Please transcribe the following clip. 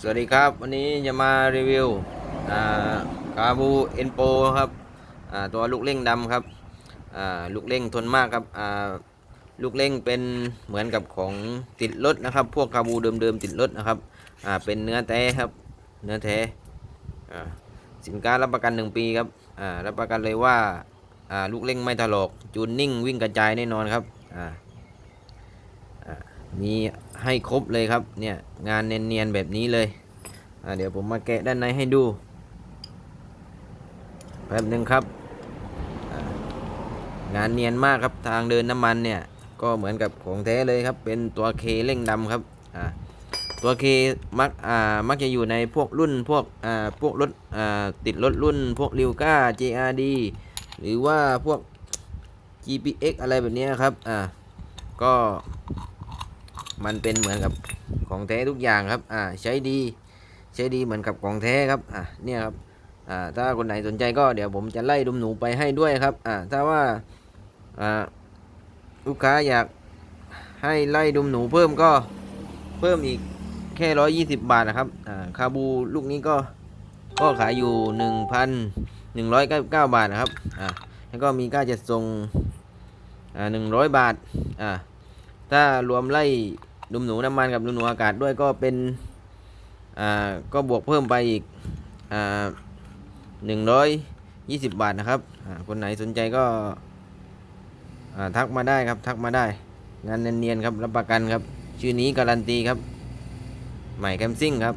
สวัสดีครับวันนี้จะมารีวิวอ่าบูเอ็นโปครับตัวลูกเล่งดำครับลูกเล่งทนมากครับลูกเล่งเป็นเหมือนกับของติดรถนะครับ พวกคาบูเดิมๆติดรถนะครับเป็นเนื้อแท้ครับเนื้อแท้สินค้ารับประกัน 1 ปีครับรับประกันเลยว่าลูกเล่งไม่ถลอกจูนนิ่งวิ่งกระจายแน่นอนครับ มีให้ครบเลยครับ เนี่ยงานเนียนๆแบบนี้เลยอ่าเดี๋ยวผมมาแกะด้านในให้ดู แป๊บหนึ่งครับ งานเนียนมากครับทางเดินน้ำมันเนี่ย ก็เหมือนกับของแท้เลยครับ เป็นตัวเคเร่งดำครับอ่าตัวเคมักอ่ามักจะอยู่ในพวกรุ่นพวกอ่าพวกรถอ่าติดรถรุ่น พวกริวก้า JRD หรือว่าพวก GPX อะไรแบบนี้ครับอ่าก็ มันเป็นเหมือนกับของแท้ทุกอย่างครับอ่าใช้ดีใช้ดีเหมือนกับของแท้ครับอ่าเนี่ยครับอ่าถ้าคนไหนสนใจก็เดี๋ยวผมจะไล่ดุมหนูไปให้ด้วยครับอ่าถ้าว่าอ่าลูกค้าอยากให้ไล่ดุมหนูเพิ่มก็เพิ่มอีกแค่ร้อยยี่สิบบาทนะครับอ่าคาบูลูกนี้ก็ก็ขายอยู่หนึ่งพันหนึ่งร้อยเก้าเก้าบาทนะครับอ่าแล้วก็มีค่าจัดส่งอ่าหนึ่งร้อยบาทอ่าถ้ารวมไล่ ดุมหนูน้ำมันกับดุมหนูอากาศด้วยก็เป็นอ่าก็บวกเพิ่มไปอีกอ่าหนึ่งร้อยยี่สิบบาทนะครับคนไหนสนใจก็อ่าทักมาได้ครับทักมาได้ งานเนียนๆครับรับประกันครับ ชื่อนี้การันตีครับ ใหม่แคมซิ่งครับ